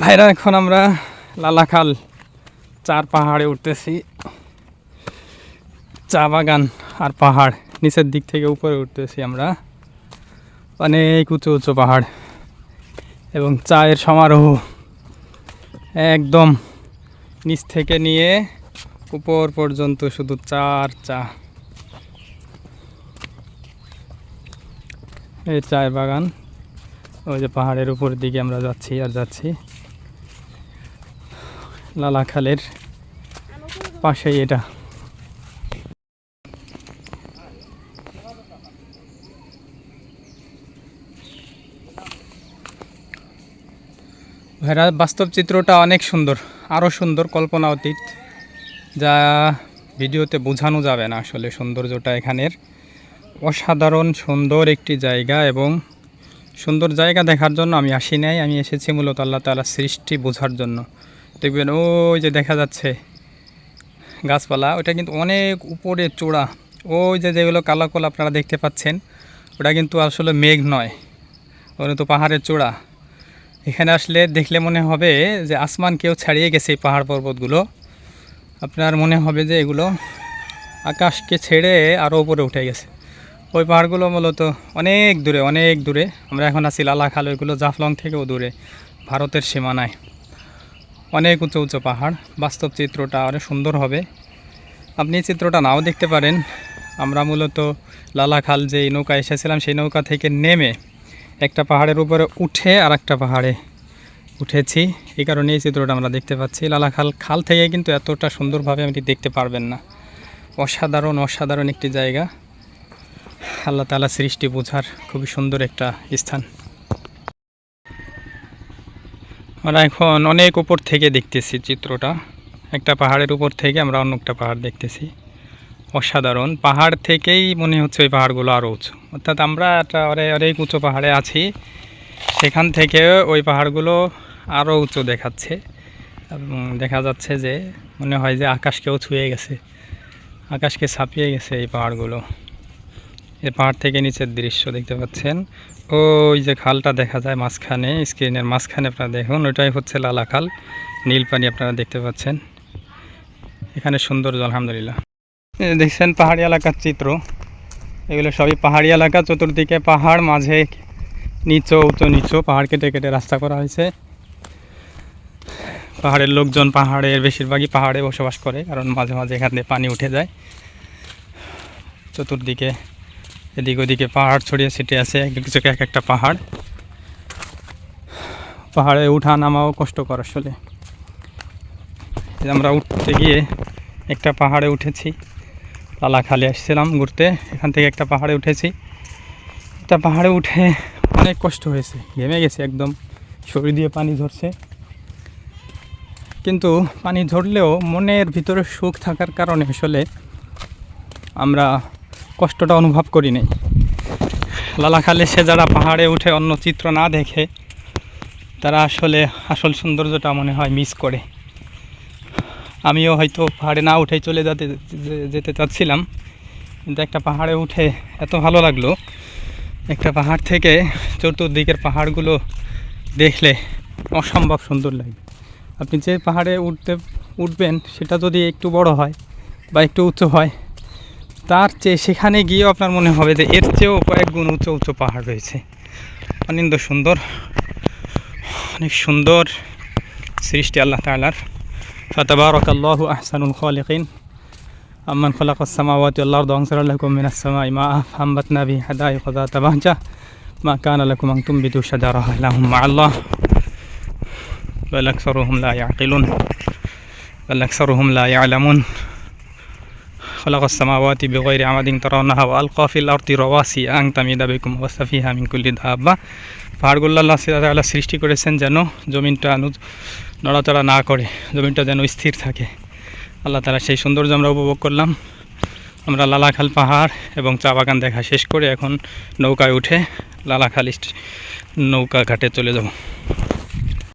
ভাইরা, এখন আমরা লালাখাল চার পাহাড়ে উঠতেছি। চা বাগান আর পাহাড় নিচের দিক থেকে উপরে উঠতেছি আমরা। অনেক উঁচু উঁচু পাহাড় এবং চায়ের সমারোহ একদম নিচ থেকে নিয়ে উপর পর্যন্ত শুধু চার চা। এই চায়ের বাগান, ওই যে পাহাড়ের উপর দিকে আমরা যাচ্ছি আর যাচ্ছি। লালাখালের পাশেই এটা। ভাইরা, বাস্তব চিত্রটা অনেক সুন্দর আরও সুন্দর কল্পনা অতীত, যা ভিডিওতে বোঝানো যাবে না আসলে সৌন্দর্যটা এখানের। অসাধারণ, সুন্দর একটি জায়গা এবং সুন্দর জায়গা দেখার জন্য আমি আসি নাই, আমি এসেছি মূলত আল্লাহ তালা সৃষ্টি বোঝার জন্য। দেখবেন, ওই যে দেখা যাচ্ছে গাছপালা ওটা কিন্তু অনেক উপরে চূড়া। ওই যে যেগুলো কালো কলা আপনারা দেখতে পাচ্ছেন, ওটা কিন্তু আসলে মেঘ নয়, ওটা তো পাহাড়ের চূড়া। এখানে আসলে দেখলে মনে হবে যে আসমান কেউ ছাড়িয়ে গেছে এই পাহাড় পর্বতগুলো। আপনার মনে হবে যে এগুলো আকাশকে ছেড়ে আরও উপরে উঠে গেছে। ওই পাহাড়গুলো মূলত অনেক দূরে অনেক দূরে। আমরা এখন আছি লালাখাল ওইগুলো জাফলং থেকেও দূরে, ভারতের সীমানায়। অনেক উঁচু উঁচু পাহাড়। বাস্তব চিত্রটা অনেক সুন্দর হবে। আপনি চিত্রটা নাও দেখতে পারেন। আমরা মূলত লালাখাল যে নৌকা এসেছিলাম, সেই নৌকা থেকে নেমে একটা পাহাড়ের উপরে উঠে আর একটা পাহাড়ে উঠেছি। এই কারণে এই চিত্রটা আমরা দেখতে পাচ্ছি। লালাখাল খাল থেকে কিন্তু এতটা সুন্দরভাবে আপনি দেখতে পারবেন না। অসাধারণ অসাধারণ একটি জায়গা। আল্লাহ তালা সৃষ্টি বোঝার খুবই সুন্দর একটা স্থান। আমরা এখন অনেক উপর থেকে দেখতেছি চিত্রটা। একটা পাহাড়ের উপর থেকে আমরা অন্য একটা পাহাড় দেখতেছি। অসাধারণ। পাহাড় থেকেই মনে হচ্ছে ওই পাহাড়গুলো আরও উঁচু। অর্থাৎ আমরা একটা অনেক উঁচু পাহাড়ে আছি। সেখান থেকে ওই পাহাড়গুলো আরও উঁচু দেখাচ্ছে। এবং দেখা যাচ্ছে যে মনে হয় যে আকাশকেও ছুঁয়ে গেছে। আকাশকে ছাপিয়ে গেছে এই পাহাড়গুলো। এই পাহাড় থেকে নিচের দৃশ্য দেখতে পাচ্ছেন। ওই যে খালটা দেখা যায় মাঝখানে স্ক্রিনের মাঝখানে আপনারা দেখুন, ওইটাই হচ্ছে লালা খাল। নীল পানি আপনারা দেখতে পাচ্ছেন। এখানে সৌন্দর্য, আলহামদুলিল্লাহ। দেখছেন পাহাড়ি এলাকার চিত্র। এগুলো সবই পাহাড়ি এলাকা, চতুর্দিকে পাহাড়, মাঝে নিচু, উঁচু, নিচু, পাহাড় কেটে কেটে রাস্তা করা হয়েছে। পাহাড়ের লোকজন পাহাড়ের বেশিরভাগই পাহাড়ে বসবাস করে, কারণ মাঝে মাঝে এখান থেকে পানি উঠে যায়। চতুর্দিকে এদিক ওদিকে পাহাড় ছড়িয়ে ছিটিয়ে আছে, এক কিছু এক একটা পাহাড়। পাহাড়ে উঠা নামাও কষ্টকর আসলে। আমরা উঠতে গিয়ে একটা পাহাড়ে উঠেছি। লালাখালি আসছিলাম ঘুরতে, এখান থেকে একটা পাহাড়ে উঠেছি। একটা পাহাড়ে উঠে অনেক কষ্ট হয়েছে, ঘেমে গেছে একদম। শরীর দিয়ে পানি ঝরছে। কিন্তু পানি ঝরলেও মনের ভিতরে সুখ থাকার কারণে আসলে আমরা কষ্টটা অনুভব করি নাই। লালাখালে সে যারা পাহাড়ে উঠে অন্য চিত্র না দেখে তারা আসলে আসল সৌন্দর্যটা মনে হয় মিস করে। আমিও হয়তো পাহাড়ে না উঠেই চলে যেতে যেতে চাচ্ছিলাম, কিন্তু একটা পাহাড়ে উঠে এত ভালো লাগল। একটা পাহাড় থেকে চতুর্দিকের পাহাড়গুলো দেখলে অসম্ভব সুন্দর লাগে। আপনি যে পাহাড়ে উঠতে, উঠবেন সেটা যদি একটু বড় হয় বা একটু উঁচু হয় তার চেয়ে সেখানে গিয়েও আপনার মনে হবে যে এর চেয়েও কয়েক গুণ উঁচু উঁচু পাহাড় রয়েছে অনিন্দ সুন্দর অনেক সুন্দর সৃষ্টি আল্লাহ তালার فتبارك الله أحسن الخالقين أمن خلق السماوات والأرض وأنزل لكم من السماء ماء فأنبتنا به حدائق ذات بهجة ما كان لكم أن تنبتوا شجرها إلهم مع الله بل أكثرهم لا يعقلون بل أكثرهم لا يعلمون خلق السماوات بغير عمد ترونها وألقى في الأرض رواسي أن تميد بكم وبث فيها من كل دابة পাহাড়গুলো আল্লাহ তাআলা সৃষ্টি করেছেন যেন জমিনটা নু- নড়াচড়া না করে জমিনটা যেন স্থির থাকে আল্লাহ তালা সেই সৌন্দর্য আমরা উপভোগ করলাম আমরা লালাখাল পাহাড় এবং চা বাগান দেখা শেষ করে এখন নৌকায় উঠে লালাখাল স্ট- নৌকা ঘাটে চলে যাব